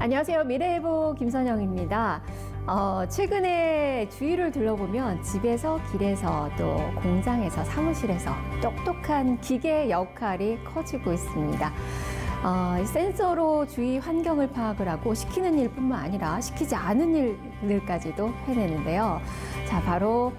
안녕하세요. 미래예보 김선영입니다. 어, 최근에 주위를 둘러보면 집에서, 길에서, 또 공장에서, 사무실에서 똑똑한 기계 역할이 커지고 있습니다. 어, 이 센서로 주위 환경을 파악을 하고 시키는 일뿐만 아니라 시키지 않은 일들까지도 해내는데요. 자, 바로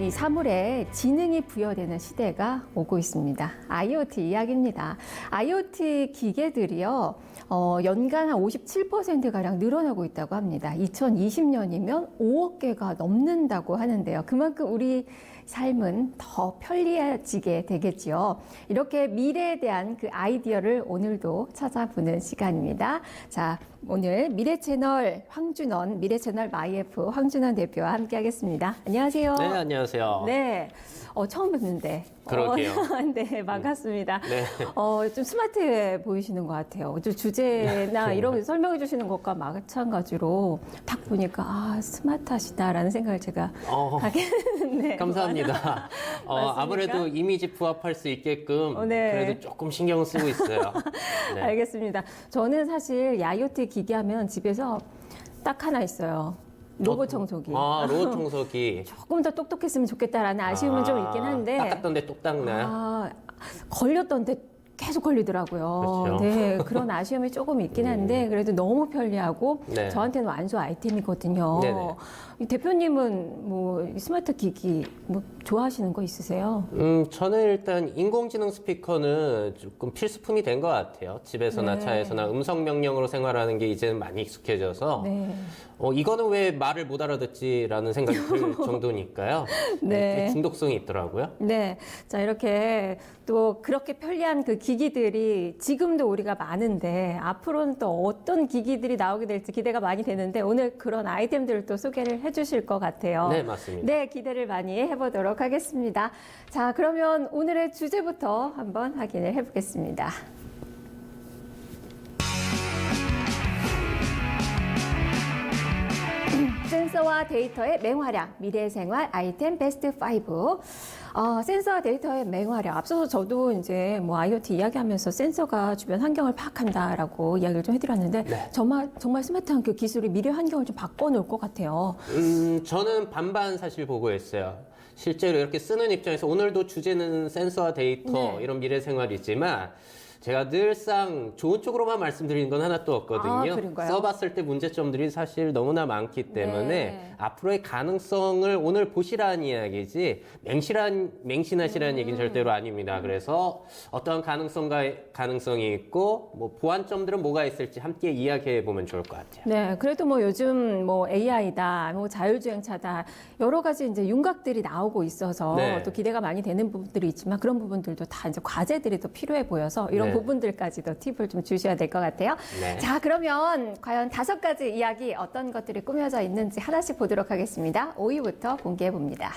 이 사물에 지능이 부여되는 시대가 오고 있습니다. IoT 이야기입니다. IoT 기계들이요, 어, 연간 한 57%가량 늘어나고 있다고 합니다. 2020년이면 5억 개가 넘는다고 하는데요. 그만큼 우리 삶은 더 편리해지게 되겠지요. 이렇게 미래에 대한 그 아이디어를 오늘도 찾아보는 시간입니다. 자, 오늘 미래 채널 황준원, 미래 채널 마이에프 황준원 대표와 함께 하겠습니다. 안녕하세요. 네, 안녕하세요. 네. 어, 처음 뵙는데. 그러게요. 어, 네, 반갑습니다. 네. 어, 좀 스마트해 보이시는 것 같아요. 좀 주제나 이런 거 설명해 주시는 것과 마찬가지로 딱 보니까 아, 스마트하시다라는 생각을 제가 어, 하게 했는데. 감사합니다. 어, 맞습니까? 아무래도 이미지 부합할 수 있게끔 어, 네. 그래도 조금 신경 쓰고 있어요. 네. 알겠습니다. 저는 사실 이 IoT 기기 하면 집에서 딱 하나 있어요. 로봇 청소기. 아, 로봇 청소기. 조금 더 똑똑했으면 좋겠다라는 아쉬움은 좀 있긴 한데. 닦았던데 뚝 닦네. 아, 걸렸던데 계속 걸리더라고요. 그렇죠. 네, 그런 아쉬움이 조금 있긴 한데 그래도 너무 편리하고 네. 저한테는 완소 아이템이거든요. 네네. 이 대표님은 뭐이 스마트 기기 뭐 좋아하시는 거 있으세요? 음, 저는 일단 인공지능 스피커는 조금 필수품이 된 것 같아요. 집에서나 네. 차에서나 음성 명령으로 생활하는 게 이제는 많이 익숙해져서 네. 어, 이거는 왜 말을 못 알아듣지라는 생각이 들 정도니까요. 네. 되게 중독성이 있더라고요. 네. 자, 이렇게 또 그렇게 편리한 그 기기들이 지금도 우리가 많은데 앞으로는 또 어떤 기기들이 나오게 될지 기대가 많이 되는데 오늘 그런 아이템들을 또 소개를 해 주실 것 같아요. 네, 맞습니다. 네, 기대를 많이 해보도록 하겠습니다. 자, 그러면 오늘의 주제부터 한번 확인을 해보겠습니다. 센서와 데이터의 맹활약, 미래 생활 아이템 베스트 5. 어, 센서와 데이터의 맹활약. 앞서서 저도 이제 뭐 IoT 이야기하면서 센서가 주변 환경을 파악한다라고 이야기를 좀 해드렸는데 네. 정말 정말 스마트한 그 기술이 미래 환경을 좀 바꿔놓을 것 같아요. 음, 저는 반반 사실 보고 있어요. 실제로 이렇게 쓰는 입장에서 오늘도 주제는 센서와 데이터 네. 이런 미래 생활이지만 제가 늘상 좋은 쪽으로만 말씀드리는 건 하나도 없거든요. 아, 그런가요? 써봤을 때 문제점들이 사실 너무나 많기 때문에 네. 앞으로의 가능성을 오늘 보시라는 이야기지 맹실한 맹신하시라는 음. 얘기는 절대로 아닙니다. 그래서 어떠한 가능성과 가능성이 있고 뭐 보완점들은 뭐가 있을지 함께 이야기해 보면 좋을 것 같아요. 네, 그래도 뭐 요즘 뭐 AI다, 뭐 자율주행차다, 여러 가지 이제 윤곽들이 나오고 있어서 네. 또 기대가 많이 되는 부분들이 있지만 그런 부분들도 다 이제 과제들이 더 필요해 보여서 이런 네. 부분들까지도 팁을 좀 주셔야 될 것 같아요. 네. 자, 그러면 과연 다섯 가지 이야기 어떤 것들이 꾸며져 있는지 하나씩 보도록 하겠습니다. 5위부터 공개해 봅니다.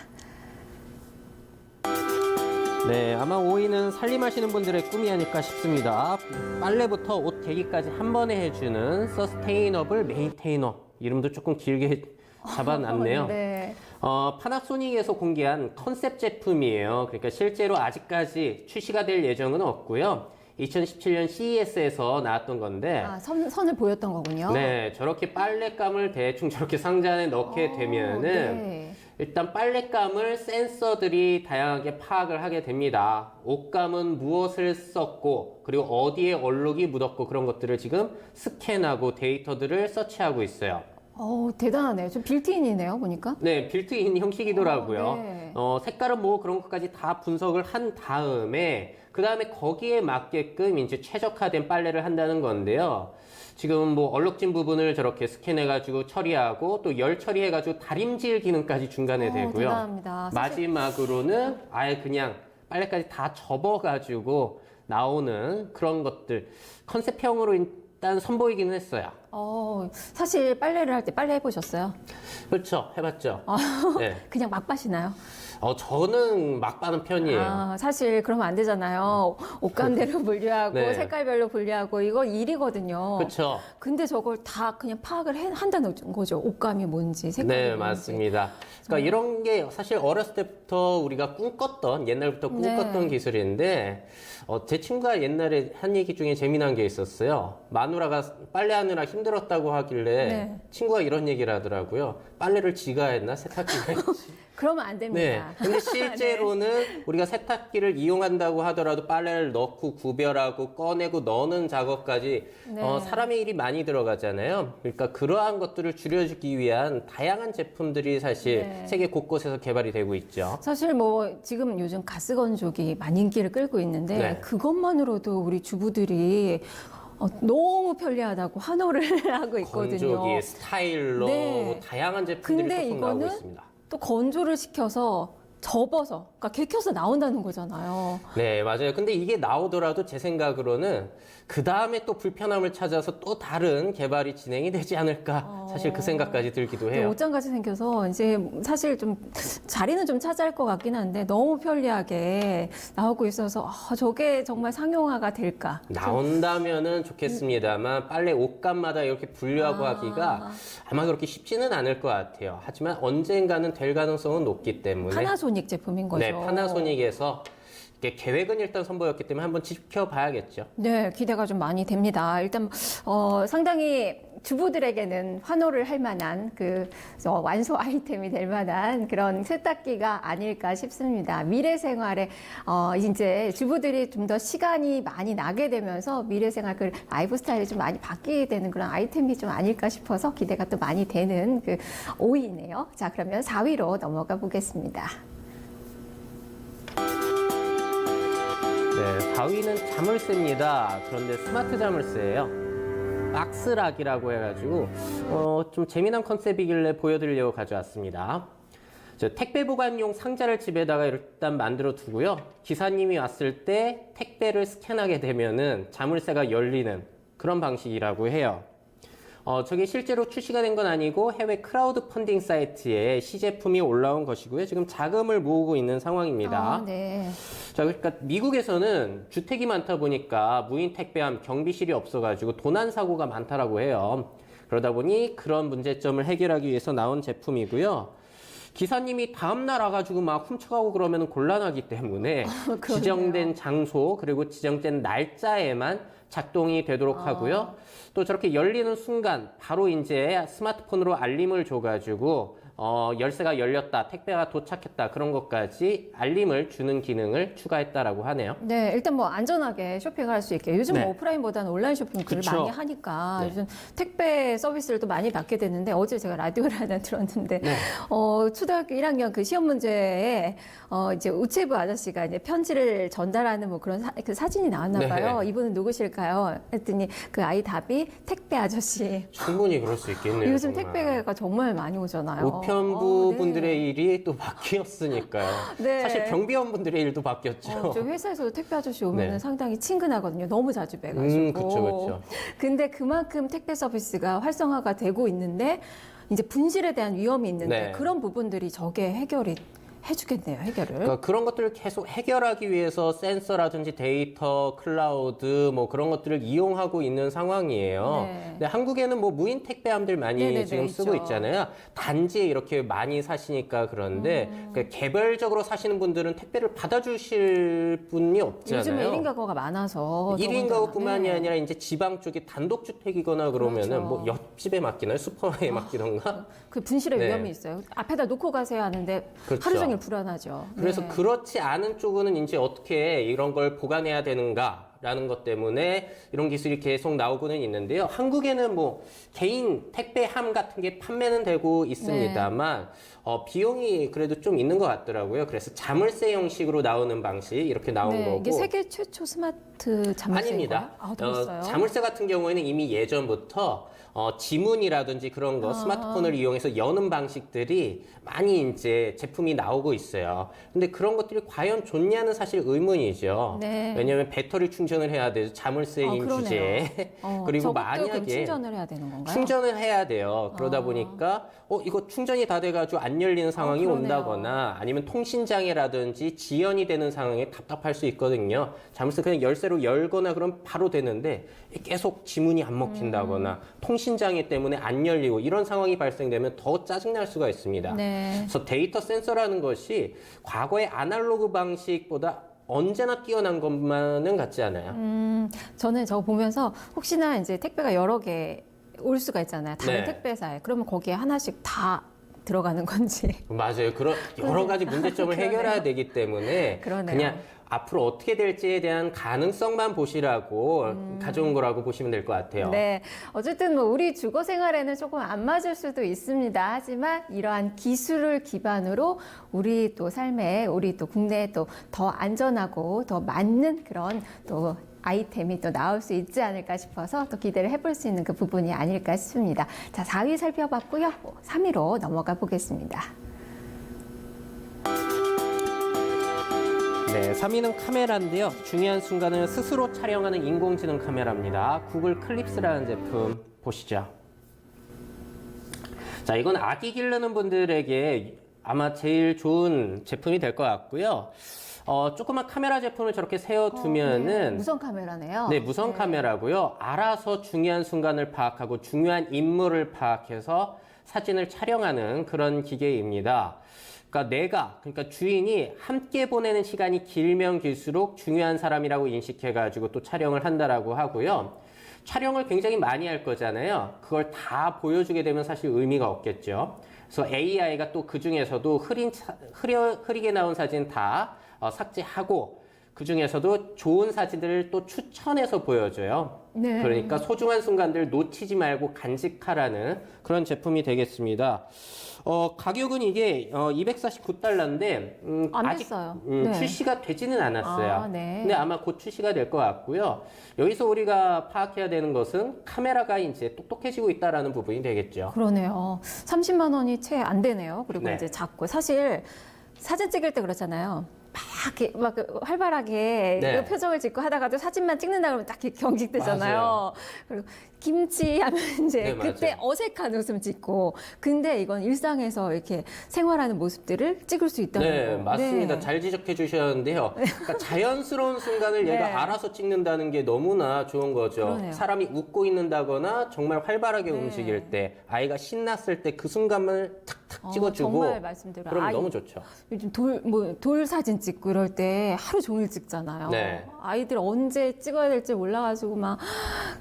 네, 아마 5위는 살림하시는 분들의 꿈이 아닐까 싶습니다. 빨래부터 옷 개기까지 한 번에 해주는 서스테이너블 메인테이너. 이름도 조금 길게 잡아놨네요. 네. 어, 파나소닉에서 공개한 컨셉 제품이에요. 그러니까 실제로 아직까지 출시가 될 예정은 없고요. 2017년 CES에서 나왔던 건데, 아, 선, 선을 보였던 거군요. 네, 저렇게 빨랫감을 대충 저렇게 상자 안에 넣게 어, 되면은 네. 일단 빨랫감을 센서들이 다양하게 파악을 하게 됩니다. 옷감은 무엇을 썼고 그리고 어디에 얼룩이 묻었고 그런 것들을 지금 스캔하고 데이터들을 서치하고 있어요. 어, 대단하네요. 좀 빌트인이네요, 보니까. 네, 빌트인 형식이더라고요. 어, 네. 어, 색깔은 뭐 그런 것까지 다 분석을 한 다음에 그 다음에 거기에 맞게끔 이제 최적화된 빨래를 한다는 건데요. 지금 뭐 얼룩진 부분을 저렇게 스캔해가지고 처리하고 또 열 처리해가지고 다림질 기능까지 중간에 어, 되고요. 대단합니다. 사실- 마지막으로는 아예 그냥 빨래까지 다 접어가지고 나오는 그런 것들 컨셉형으로 일단 선보이기는 했어요. 어, 사실 빨래를 할 때 빨래 해보셨어요? 그렇죠, 해봤죠. 아. 네. 그냥 막 빠시나요? 어, 저는 막 빠는 편이에요. 아, 사실 그러면 안 되잖아요. 옷감대로 분류하고 네. 색깔별로 분류하고 이거 일이거든요. 그렇죠. 근데 저걸 다 그냥 파악을 해- 한다는 거죠. 옷감이 뭔지, 색깔이 네, 뭔지. 맞습니다. 그러니까 이런 게 사실 어렸을 때부터 우리가 꿈꿨던, 옛날부터 꿈꿨던 네. 기술인데, 어, 제 친구가 옛날에 한 얘기 중에 재미난 게 있었어요. 마누라가 빨래하느라 힘들었다고 하길래 네. 친구가 이런 얘기를 하더라고요. 빨래를 지가 했나 세탁기가 했지. 그러면 안 네. 됩니다. 근데 실제로는 우리가 세탁기를 이용한다고 하더라도 빨래를 넣고 구별하고 꺼내고 넣는 작업까지 네. 어, 사람의 일이 많이 들어가잖아요. 그러니까 그러한 것들을 줄여주기 위한 다양한 제품들이 사실 네. 세계 곳곳에서 개발이 되고 있죠. 사실 뭐 지금 요즘 가스 건조기 많이 인기를 끌고 있는데 네. 그것만으로도 우리 주부들이 어, 너무 편리하다고 환호를 하고 있거든요. 건조기, 스타일러, 네. 뭐 다양한 제품들이 근데 계속 나오고 이거는 있습니다. 또 건조를 시켜서 접어서, 그러니까 개켜서 나온다는 거잖아요. 네, 맞아요. 근데 이게 나오더라도 제 생각으로는 그 다음에 또 불편함을 찾아서 또 다른 개발이 진행이 되지 않을까. 사실 그 생각까지 들기도 해요. 옷장같이 생겨서 이제 사실 좀 자리는 좀 차지할 것 같긴 한데 너무 편리하게 나오고 있어서 아, 저게 정말 상용화가 될까? 나온다면은 좋겠습니다만 빨래 옷감마다 이렇게 분류하고 아. 하기가 아마 그렇게 쉽지는 않을 것 같아요. 하지만 언젠가는 될 가능성은 높기 때문에 파나소닉 제품인 거죠. 네, 파나소닉에서 계획은 일단 선보였기 때문에 한번 지켜봐야겠죠. 네, 기대가 좀 많이 됩니다. 일단 어, 상당히 주부들에게는 환호를 할 만한 그 어, 완소 아이템이 될 만한 그런 세탁기가 아닐까 싶습니다. 미래 생활에 어, 이제 주부들이 좀 더 시간이 많이 나게 되면서 미래 생활 그 라이프 스타일이 좀 많이 바뀌게 되는 그런 아이템이 좀 아닐까 싶어서 기대가 또 많이 되는 그 5위네요. 자, 그러면 4위로 넘어가 보겠습니다. 네, 4위는 자물쇠입니다. 그런데 스마트 자물쇠예요. 박스락이라고 해가지고 어, 좀 재미난 컨셉이길래 보여드리려고 가져왔습니다. 저 택배 보관용 상자를 집에다가 일단 만들어 두고요. 기사님이 왔을 때 택배를 스캔하게 되면은 자물쇠가 열리는 그런 방식이라고 해요. 어, 저게 실제로 출시가 된 건 아니고 해외 크라우드 펀딩 사이트에 시제품이 올라온 것이고요. 지금 자금을 모으고 있는 상황입니다. 아, 네. 자, 그러니까 미국에서는 주택이 많다 보니까 무인 택배함 경비실이 없어가지고 도난 사고가 많다라고 해요. 그러다 보니 그런 문제점을 해결하기 위해서 나온 제품이고요. 기사님이 다음날 와가지고 막 훔쳐가고 그러면 곤란하기 때문에 그러네요. 지정된 장소 그리고 지정된 날짜에만 작동이 되도록 아. 하고요. 또 저렇게 열리는 순간 바로 이제 스마트폰으로 알림을 줘가지고 어, 열쇠가 열렸다, 택배가 도착했다 그런 것까지 알림을 주는 기능을 추가했다라고 하네요. 네, 일단 뭐 안전하게 쇼핑할 수 있게 요즘 네. 뭐 오프라인보다는 온라인 쇼핑을 그쵸. 많이 하니까 네. 요즘 택배 서비스를 또 많이 받게 됐는데 어제 제가 라디오를 하나 들었는데 네. 어, 초등학교 1학년 그 시험 문제에 어, 이제 우체부 아저씨가 이제 편지를 전달하는 뭐 그런 사, 그 사진이 나왔나 네. 봐요. 이분은 누구실까요? 했더니 그 아이 답이 택배 아저씨. 충분히 그럴 수 있겠네요. 요즘 정말. 택배가 정말 많이 오잖아요. 우편 부 어, 네. 분들의 일이 또 바뀌었으니까요. 네. 사실 경비원 분들의 일도 바뀌었죠. 어, 저 회사에서도 택배 아저씨 오면 네. 상당히 친근하거든요. 너무 자주 뵈가지고. 음, 그쵸, 그쵸. 근데 그만큼 택배 서비스가 활성화가 되고 있는데 이제 분실에 대한 위험이 있는데 네. 그런 부분들이 저게 해결이 해주겠네요. 해결을. 그러니까 그런 것들을 계속 해결하기 위해서 센서라든지 데이터, 클라우드 뭐 그런 것들을 이용하고 있는 상황이에요. 네. 근데 한국에는 뭐 무인 택배함들 많이 네네네, 지금 쓰고 있죠. 있잖아요. 단지에 이렇게 많이 사시니까 그런데 그러니까 개별적으로 사시는 분들은 택배를 받아주실 분이 없잖아요. 요즘에 1인 가구가 많아서 1인 더군다나. 가구뿐만이 네. 아니라 이제 지방 쪽에 단독주택이거나 그러면은 그렇죠. 뭐 옆집에 맡기나요? 슈퍼에 맡기던가? 그 분실의 네. 위험이 있어요. 앞에다 놓고 가세요 하는데 그렇죠. 하루 종일 불안하죠. 그래서 네. 그렇지 않은 쪽은 이제 어떻게 이런 걸 보관해야 되는가? 라는 것 때문에 이런 기술이 계속 나오고는 있는데요. 한국에는 뭐 개인 택배함 같은 게 판매는 되고 있습니다만 어, 비용이 그래도 좀 있는 것 같더라고요. 그래서 자물쇠 형식으로 나오는 방식 이렇게 나온 네, 거고 이게 세계 최초 스마트 자물쇠인가요? 아닙니다. 아. 어, 자물쇠 같은 경우에는 이미 예전부터 어, 지문이라든지 그런 아. 거 스마트폰을 이용해서 여는 방식들이 많이 이제 제품이 나오고 있어요. 근데 그런 것들이 과연 좋냐는 사실 의문이죠. 네. 왜냐하면 배터리 충전 을 해야 되죠. 자물쇠 어, 임시제. 어, 그리고 만약에 충전을 해야 되는 건가요? 충전을 해야 돼요. 그러다 아. 보니까 어 이거 충전이 다 돼가지고 안 열리는 상황이 그러네요. 온다거나 아니면 통신 장애라든지 지연이 되는 상황에 답답할 수 있거든요. 자물쇠 그냥 열쇠로 열거나 그럼 바로 되는데 계속 지문이 안 먹힌다거나 음. 통신 장애 때문에 안 열리고 이런 상황이 발생되면 더 짜증 날 수가 있습니다. 네. 그래서 데이터 센서라는 것이 과거의 아날로그 방식보다 언제나 뛰어난 것만은 같지 않아요. 음, 저는 저거 보면서 혹시나 이제 택배가 여러 개 올 수가 있잖아요. 다른 네. 택배사에. 그러면 거기에 하나씩 다 들어가는 건지. 맞아요. 그런 여러 가지 문제점을 그러네요. 해결해야 되기 때문에 그러네요. 냥 앞으로 어떻게 될지에 대한 가능성만 보시라고 가져온 거라고 보시면 될 것 같아요. 음. 네. 어쨌든 뭐 우리 주거 생활에는 조금 안 맞을 수도 있습니다. 하지만 이러한 기술을 기반으로 우리 또 삶에 우리 또 국내에 또 더 안전하고 더 맞는 그런 또 아이템이 또 나올 수 있지 않을까 싶어서 또 기대를 해볼 수 있는 그 부분이 아닐까 싶습니다. 자, 4위 살펴봤고요. 3위로 넘어가 보겠습니다. 네, 3위는 카메라인데요. 중요한 순간을 스스로 촬영하는 인공지능 카메라입니다. 구글 클립스라는 제품 보시죠. 자, 이건 아기 기르는 분들에게 아마 제일 좋은 제품이 될 것 같고요. 어, 조그만 카메라 제품을 저렇게 세워두면은 네, 무선 카메라네요. 네, 무선 카메라고요. 알아서 중요한 순간을 파악하고 중요한 인물을 파악해서 사진을 촬영하는 그런 기계입니다. 그러니까 내가, 그러니까 주인이 함께 보내는 시간이 길면 길수록 중요한 사람이라고 인식해가지고 또 촬영을 한다라고 하고요. 촬영을 굉장히 많이 할 거잖아요. 그걸 다 보여주게 되면 사실 의미가 없겠죠. 그래서 AI가 또 그 중에서도 흐린, 차- 흐려, 흐리게 나온 사진 다 어, 삭제하고 그 중에서도 좋은 사진들을 또 추천해서 보여줘요. 네. 그러니까 소중한 순간들 놓치지 말고 간직하라는 그런 제품이 되겠습니다. 어, 가격은 이게 어, 249달러인데 음, 안 아직 됐어요. 음, 네. 출시가 되지는 않았어요. 아, 네. 근데 아마 곧 출시가 될 것 같고요. 여기서 우리가 파악해야 되는 것은 카메라가 이제 똑똑해지고 있다라는 부분이 되겠죠. 그러네요. 30만 원이 채 안 되네요. 그리고 네. 이제 작고 사실 사진 찍을 때 그렇잖아요. 막 이렇게 막 활발하게 네. 그 표정을 짓고 하다가도 사진만 찍는다 그러면 딱 이렇게 경직되잖아요. 맞아요. 그리고 김치 하면 이제 네, 그때 맞아요. 어색한 웃음 짓고 근데 이건 일상에서 이렇게 생활하는 모습들을 찍을 수 있다는 네, 거. 맞습니다. 네. 잘 지적해 주셨는데요. 그러니까 자연스러운 순간을 얘가 네. 알아서 찍는다는 게 너무나 좋은 거죠. 그러네요. 사람이 웃고 있는다거나 정말 활발하게 네. 움직일 때, 아이가 신났을 때 그 순간을 탁탁 어, 찍어주고, 정말 말씀대로 그럼 아이- 너무 좋죠. 요즘 돌, 뭐, 돌 사진 찍고 이럴 때 하루 종일 찍잖아요. 네. 아이들 언제 찍어야 될지 몰라가지고 막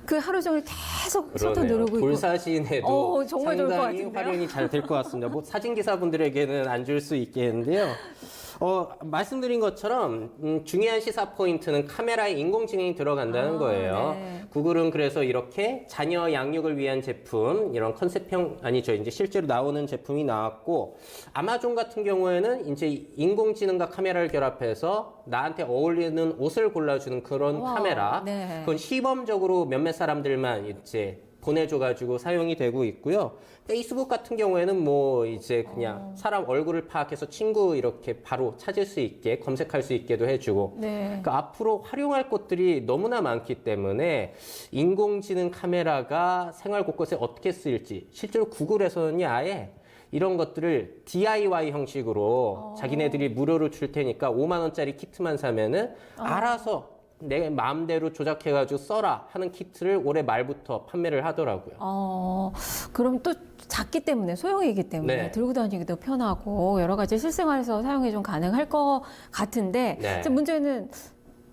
그 하루 종일 계속 셔터 그러네요. 누르고 있고. 돌사진에도 어, 정말 좋을 것 상당히 같은데요? 활용이 잘 될 것 같습니다. 뭐 사진 기사분들에게는 안 줄 수 있겠는데요. 어, 말씀드린 것처럼 음, 중요한 시사 포인트는 카메라에 인공지능이 들어간다는 아, 거예요. 네. 구글은 그래서 이렇게 자녀 양육을 위한 제품 이런 컨셉형 아니죠 이제 실제로 나오는 제품이 나왔고 아마존 같은 경우에는 이제 인공지능과 카메라를 결합해서 나한테 어울리는 옷을 골라주는 그런 와, 카메라 네. 그건 시범적으로 몇몇 사람들만 이제 보내줘가지고 사용이 되고 있고요. 페이스북 같은 경우에는 뭐 이제 그냥 사람 얼굴을 파악해서 친구 이렇게 바로 찾을 수 있게 검색할 수 있게도 해주고 네. 그러니까 앞으로 활용할 것들이 너무나 많기 때문에 인공지능 카메라가 생활 곳곳에 어떻게 쓰일지 실제로 구글에서는 아예 이런 것들을 DIY 형식으로 자기네들이 무료로 줄 테니까 5만 원짜리 키트만 사면은 알아서 내 마음대로 조작해가지고 써라 하는 키트를 올해 말부터 판매를 하더라고요. 어, 그럼 또 작기 때문에 소형이기 때문에 네. 들고 다니기도 편하고 여러 가지 실생활에서 사용이 좀 가능할 것 같은데 네. 문제는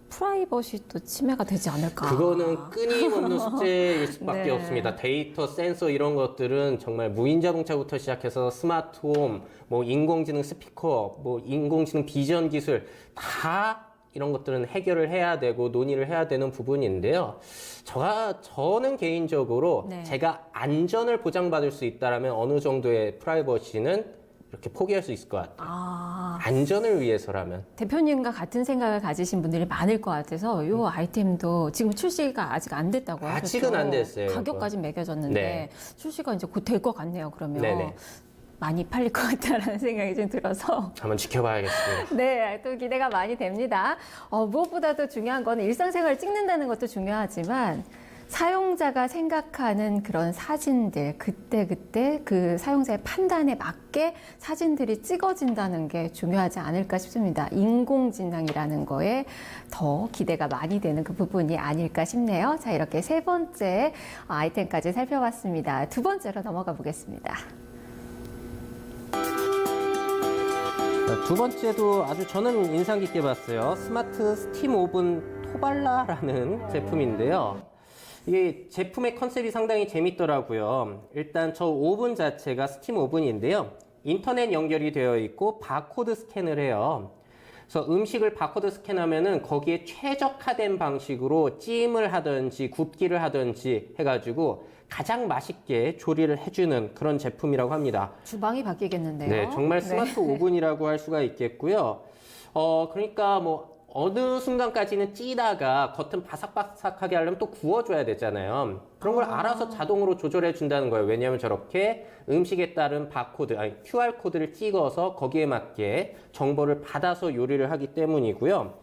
프라이버시 또 침해가 되지 않을까? 그거는 끊임없는 숙제일 수밖에 네. 없습니다. 데이터, 센서 이런 것들은 정말 무인 자동차부터 시작해서 스마트홈, 뭐 인공지능 스피커, 뭐 인공지능 비전 기술 다 이런 것들은 해결을 해야 되고 논의를 해야 되는 부분인데요. 저가 저는 개인적으로 네. 제가 안전을 보장받을 수 있다라면 어느 정도의 프라이버시는 이렇게 포기할 수 있을 것 같아요. 아, 안전을 위해서라면. 대표님과 같은 생각을 가지신 분들이 많을 것 같아서 이 아이템도 지금 출시가 아직 안 됐다고 하셨죠. 아직은 안 됐어요, 가격까지 매겨졌는데 네. 출시가 이제 곧 될 것 같네요. 그러면 네네. 많이 팔릴 것 같다라는 생각이 좀 들어서 한번 지켜봐야겠습니다. 네, 또 기대가 많이 됩니다. 어, 무엇보다도 중요한 건 일상생활을 찍는다는 것도 중요하지만 사용자가 생각하는 그런 사진들, 그때 그때 그 사용자의 판단에 맞게 사진들이 찍어진다는 게 중요하지 않을까 싶습니다. 인공지능이라는 거에 더 기대가 많이 되는 그 부분이 아닐까 싶네요. 자, 이렇게 세 번째 아이템까지 살펴봤습니다. 두 번째로 넘어가 보겠습니다. 두 번째도 아주 저는 인상 깊게 봤어요. 스마트 스팀 오븐 토발라라는 제품인데요. 이게 제품의 컨셉이 상당히 재밌더라고요. 일단 저 오븐 자체가 스팀 오븐인데요. 인터넷 연결이 되어 있고 바코드 스캔을 해요. 그래서 음식을 바코드 스캔하면은 거기에 최적화된 방식으로 찜을 하든지 굽기를 하든지 해가지고 가장 맛있게 조리를 해주는 그런 제품이라고 합니다. 주방이 바뀌겠는데요. 네, 정말 스마트 오븐이라고 할 수가 있겠고요. 어, 그러니까 뭐 어느 순간까지는 찌다가 겉은 바삭바삭하게 하려면 또 구워줘야 되잖아요. 그런 걸 알아서 자동으로 조절해 준다는 거예요. 왜냐하면 저렇게 음식에 따른 바코드, 아니 QR 코드를 찍어서 거기에 맞게 정보를 받아서 요리를 하기 때문이고요.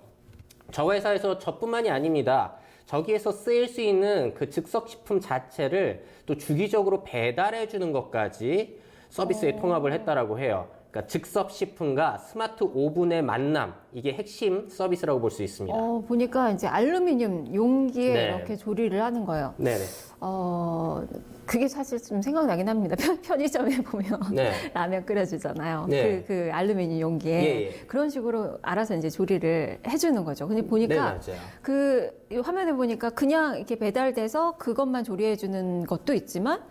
저 회사에서 저뿐만이 아닙니다. 저기에서 쓰일 수 있는 그 즉석식품 자체를 또 주기적으로 배달해 주는 것까지 서비스에 통합을 했다라고 해요. 그러니까 즉석 식품과 스마트 오븐의 만남 이게 핵심 서비스라고 볼 수 있습니다. 어, 보니까 이제 알루미늄 용기에 네. 이렇게 조리를 하는 거예요. 네네. 어, 그게 사실 좀 생각나긴 합니다. 편- 편의점에 보면 네. 라면 끓여주잖아요. 네. 그, 그 알루미늄 용기에. 예, 예. 그런 식으로 알아서 이제 조리를 해주는 거죠. 근데 네 보니까 맞아요. 그이 화면에 보니까 그냥 이렇게 배달돼서 그것만 조리해주는 것도 있지만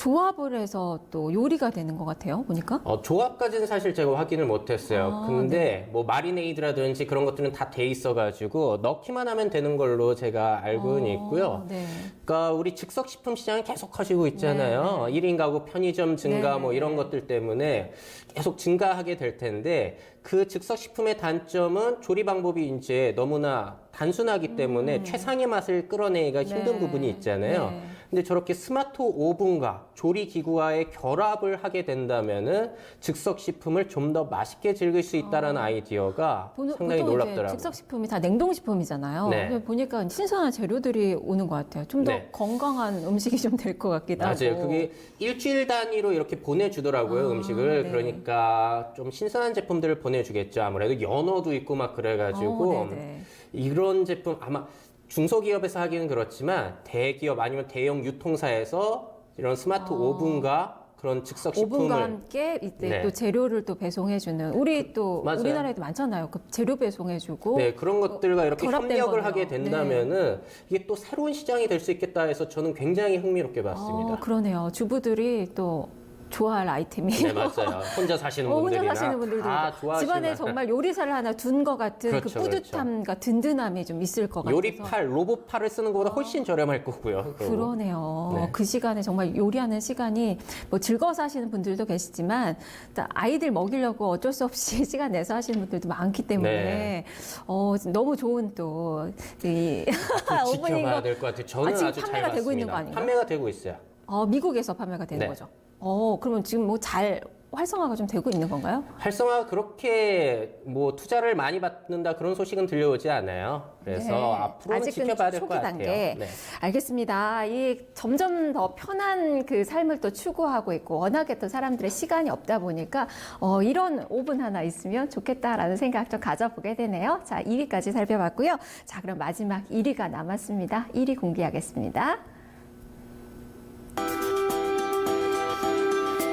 조합을 해서 또 요리가 되는 것 같아요. 보니까. 어, 조합까지는 사실 제가 확인을 못했어요. 아, 근데 뭐 마리네이드라든지 그런 것들은 다 돼 있어가지고 넣기만 하면 되는 걸로 제가 알고는 있고요. 네. 그러니까 우리 즉석 식품 시장이 계속 커지고 있잖아요. 일 1인 가구 편의점 증가 네. 뭐 이런 것들 때문에 계속 증가하게 될 텐데 그 즉석 식품의 단점은 조리 방법이 이제 너무나 단순하기 때문에 최상의 맛을 끌어내기가 힘든 음. 네. 부분이 있잖아요. 네. 근데 저렇게 스마트 오븐과 조리 기구와의 결합을 하게 된다면은 즉석 식품을 좀 더 맛있게 즐길 수 있다라는 아이디어가 보는- 상당히 보통 이제 놀랍더라고요. 즉석 식품이 다 냉동 식품이잖아요. 네. 근데 보니까 신선한 재료들이 오는 것 같아요. 좀 더 네. 건강한 음식이 좀 될 것 같기도 맞아요. 하고. 그게 일주일 단위로 이렇게 보내주더라고요, 아, 음식을. 네. 그러니까 좀 신선한 제품들을 보내주겠죠. 아무래도 연어도 있고 막 그래가지고. 어, 네네. 이런 제품 아마 중소기업에서 하기는 그렇지만 대기업 아니면 대형 유통사에서 이런 스마트 아. 오븐과 그런 즉석 오븐과 식품을 함께 이때 네. 또 재료를 또 배송해주는 우리 또 맞아요. 우리나라에도 많잖아요. 그 재료 배송해주고 네, 그런 것들과 이렇게 결합된 협력을 거네요. 하게 된다면은 이게 또 새로운 시장이 될 수 있겠다 해서 저는 굉장히 흥미롭게 봤습니다. 어, 그러네요. 주부들이 또 좋아할 아이템이. 네, 맞아요. 혼자 사시는 어, 혼자 분들이나 사시는 분들도 다 있고, 좋아하시는 집안에 정말 요리사를 하나 둔 것 같은 그 그렇죠, 뿌듯함과 든든함이 좀 있을 것 같아서. 요리팔, 로봇팔을 쓰는 것보다 훨씬 저렴할 거고요. 그리고. 그러네요. 네. 그 시간에 정말 요리하는 시간이 뭐 즐거워서 하시는 분들도 계시지만 또 아이들 먹이려고 어쩔 수 없이 시간 내서 하시는 분들도 많기 때문에 네. 어, 너무 좋은 또이 또 오프닝 지켜봐야 거될것 같아요. 저는 아, 지금 판매가 되고 있는. 거 아닌가요? 판매가 되고 있어요. 어, 미국에서 판매가 되는 네. 거죠. 어, 그러면 지금 뭐 잘 활성화가 좀 되고 있는 건가요? 활성화 그렇게 뭐 투자를 많이 받는다 그런 소식은 들려오지 않아요. 그래서 네. 앞으로는 아직은 지켜봐야 될 것 초기 같아요. 단계. 네. 알겠습니다. 이 점점 더 편한 그 삶을 또 추구하고 있고 워낙에 또 사람들의 시간이 없다 보니까 어, 이런 오븐 하나 있으면 좋겠다라는 생각 좀 가져보게 되네요. 자, 2위까지 살펴봤고요. 자, 그럼 마지막 1위가 남았습니다. 1위 공개하겠습니다.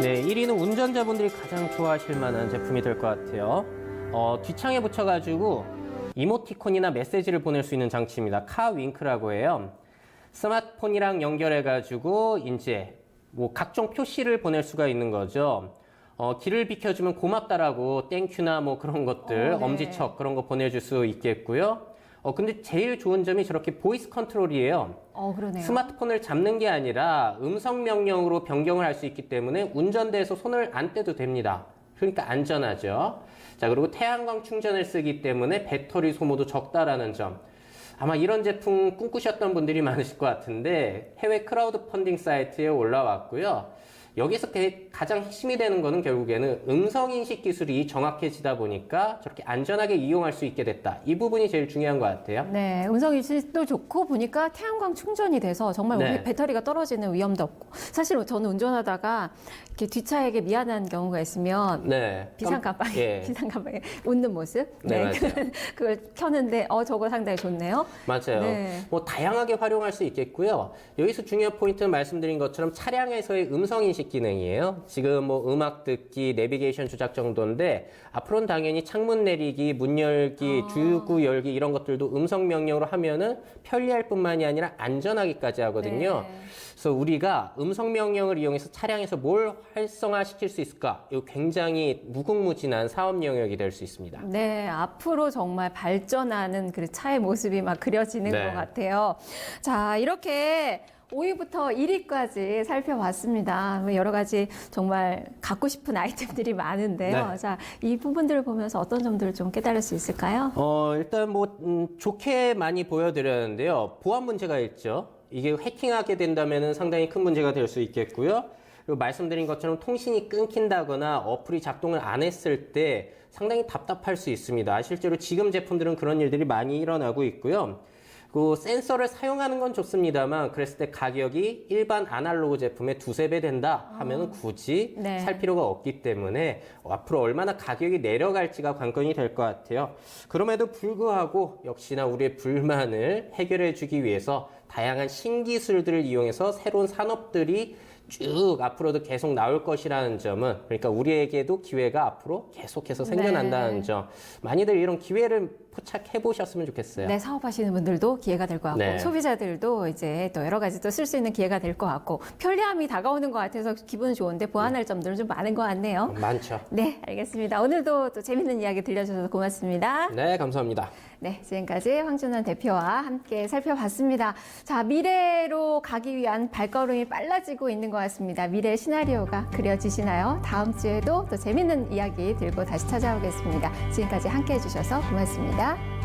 네, 1위는 운전자분들이 가장 좋아하실 만한 제품이 될 것 같아요. 어, 뒷창에 붙여가지고 이모티콘이나 메시지를 보낼 수 있는 장치입니다. 카윙크라고 해요. 스마트폰이랑 연결해가지고 이제 뭐 각종 표시를 보낼 수가 있는 거죠. 어, 길을 비켜주면 고맙다라고 땡큐나 뭐 그런 것들, 어, 네. 엄지척 그런 거 보내줄 수 있겠고요. 어, 근데 제일 좋은 점이 저렇게 보이스 컨트롤이에요. 어, 그러네요. 스마트폰을 잡는 게 아니라 음성 명령으로 변경을 할 수 있기 때문에 운전대에서 손을 안 떼도 됩니다. 그러니까 안전하죠. 자, 그리고 태양광 충전을 쓰기 때문에 배터리 소모도 적다라는 점. 아마 이런 제품 꿈꾸셨던 분들이 많으실 것 같은데 해외 크라우드 펀딩 사이트에 올라왔고요. 여기서 게- 가장 핵심이 되는 거는 결국에는 음성 인식 기술이 정확해지다 보니까 저렇게 안전하게 이용할 수 있게 됐다. 이 부분이 제일 중요한 것 같아요. 네, 음성 인식도 좋고 보니까 태양광 충전이 돼서 정말 네. 우리 배터리가 떨어지는 위험도 없고 사실 저는 운전하다가 이렇게 뒷차에게 미안한 경우가 있으면 네. 비상 깜빡이, 예. 비상 깜빡이 웃는 모습. 네. 그- 그걸 켰는데 어 저거 상당히 좋네요. 맞아요. 네. 뭐 다양하게 활용할 수 있겠고요. 여기서 중요한 포인트는 말씀드린 것처럼 차량에서의 음성 인식 기능이에요. 지금 뭐 음악 듣기, 내비게이션 조작 정도인데 앞으로는 당연히 창문 내리기, 문 열기, 아. 주유구 열기 이런 것들도 음성 명령으로 하면은 편리할 뿐만이 아니라 안전하기까지 하거든요. 네. 그래서 우리가 음성 명령을 이용해서 차량에서 뭘 활성화시킬 수 있을까? 이거 굉장히 무궁무진한 사업 영역이 될 수 있습니다. 네, 앞으로 정말 발전하는 그 차의 모습이 막 그려지는 네. 것 같아요. 자, 이렇게 5위부터 1위까지 살펴봤습니다. 뭐 여러 가지 정말 갖고 싶은 아이템들이 많은데요. 네. 자, 이 부분들을 보면서 어떤 점들을 좀 깨달을 수 있을까요? 어, 일단 뭐, 음, 좋게 많이 보여드렸는데요. 보안 문제가 있죠. 이게 해킹하게 된다면 상당히 큰 문제가 될 수 있겠고요. 그리고 말씀드린 것처럼 통신이 끊긴다거나 어플이 작동을 안 했을 때 상당히 답답할 수 있습니다. 실제로 지금 제품들은 그런 일들이 많이 일어나고 있고요. 그 센서를 사용하는 건 좋습니다만 그랬을 때 가격이 일반 아날로그 제품의 두세 배 된다 하면 굳이 네. 살 필요가 없기 때문에 앞으로 얼마나 가격이 내려갈지가 관건이 될 것 같아요. 그럼에도 불구하고 역시나 우리의 불만을 해결해 주기 위해서 다양한 신기술들을 이용해서 새로운 산업들이 쭉 앞으로도 계속 나올 것이라는 점은 그러니까 우리에게도 기회가 앞으로 계속해서 생겨난다는 네. 점 많이들 이런 기회를 포착해 보셨으면 좋겠어요. 네, 사업하시는 분들도 기회가 될 것 같고 네. 소비자들도 이제 또 여러 가지 또 쓸 수 있는 기회가 될 것 같고 편리함이 다가오는 것 같아서 기분은 좋은데 보완할 점들은 좀 많은 것 같네요. 많죠. 네, 알겠습니다. 오늘도 또 재밌는 이야기 들려주셔서 고맙습니다. 네, 감사합니다. 네, 지금까지 황준원 대표와 함께 살펴봤습니다. 자, 미래로 가기 위한 발걸음이 빨라지고 있는 것 같습니다. 미래 시나리오가 그려지시나요? 다음 주에도 또 재밌는 이야기 들고 다시 찾아오겠습니다. 지금까지 함께 해주셔서 고맙습니다.